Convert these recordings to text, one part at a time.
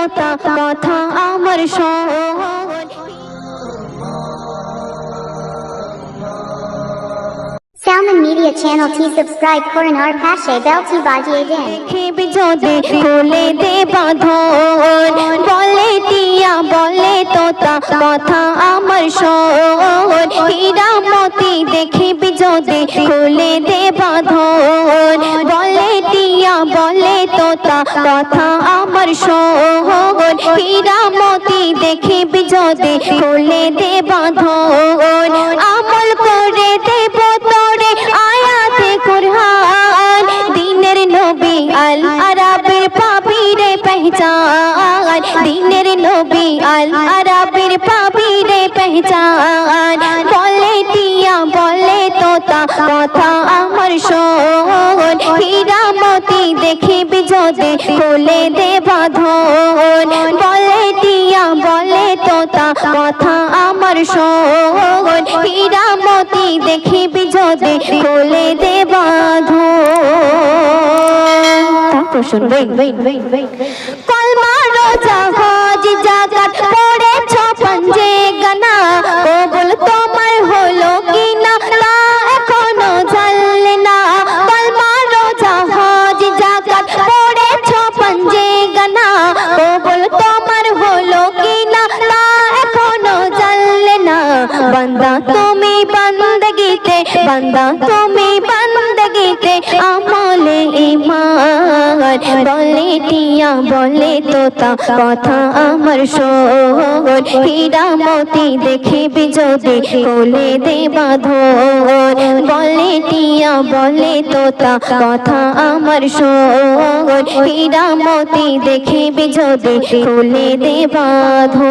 তোতা কথা আমার শোন। Salmon Media Channel T subscribe করুন আর পাশে বেলটি বাজিয়ে দিন দেখিবি যদি খুলে দে বাঁধন। বলে টিয়া বলে তোতা কথা আমার শোন। হীরামতি দেখিবি যদি খুলে কথা আমার শোন হীরামতি দেখিবি যদি খুলে দে বাঁধন আমল করে দেব তোরে আয়াতে কুরআন। দিনের নবী আল আরাবের পাবি রে পেহচান। দিনের নবী আল আরাবের পাবি রে পেহচান। বলে টিয়া বলে তোতা, কথা আমার শোন। হীরামতি দেখিবি যদি খুলে দে বাঁধন। বলে টিয়া বলে তোতা কথা আমার শোন। হীরামতি দেখিবি যদি কোলে দে বাঁধন। শুনবেন। কলমা রোজা হজ বান্দগিতে, বান্দা তুমি বান্দগিতে, আমলে ইমান বলে টিয়া, বলে তোতা, কথা আমার শোন। হীরামতি দেখিবি যদি, কোলে দে বাঁধন বলে টিয়া, বলে তোতা, কথা আমার শোন। হীরামতি দেখিবি যদি, কোলে দে বাঁধন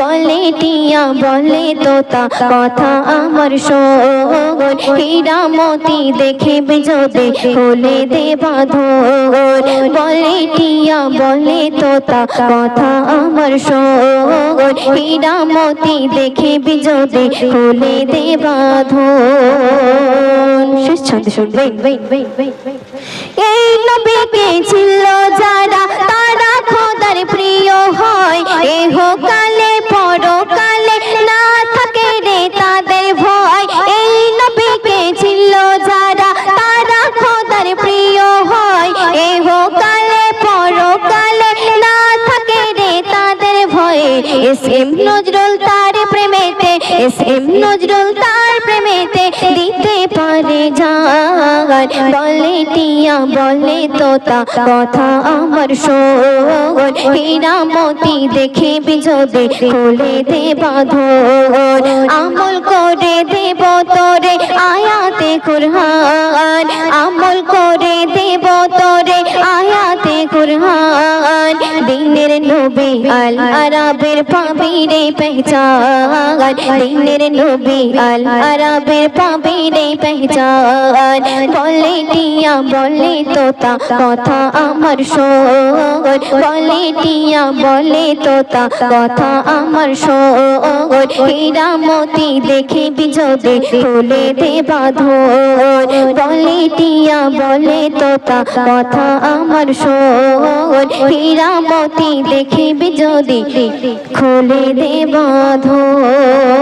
বলে টিয়া বলে তোতা কথা আমার শোন। হীরামতি দেখিবে যদি খুলে দে বাঁধন বলে টিয়া বলে তোতা কথা আমার শোন। হীরামতি দেখিবি যদি খুলে দে বাঁধন শেষ ছন্দে শুনবেন এই নবীকে ছিল যারা? তারা খোদার প্রিয় হয়। এহ কালে এস এম নজরুল তার প্রেমেতে এস এম নজরুল তার প্রেমেতে দিতে পারে জান বলে টিয়া, বলে তোতা, কথা আমার শোন। হীরামতি দেখিবি যদি খুলে দে বাঁধন। আমল করে দেব তোরে আয়াতে কুরআন। আমল করে দেব তোরে কুরআন দিনের নবী আল আরাবের পাবি রে পেহচান, দিনের নবী আল আরাবের পাবি রে বলে টিয়া, বলে তোতা, কথা আমার শোন। বলে টিয়া, বলে তোতা, কথা আমার দেখিবি যদি খুলে বলে টিয়া, বলে তোতা, কথা আমার শোন। দেখিবি যদি খুলে দে বাঁধন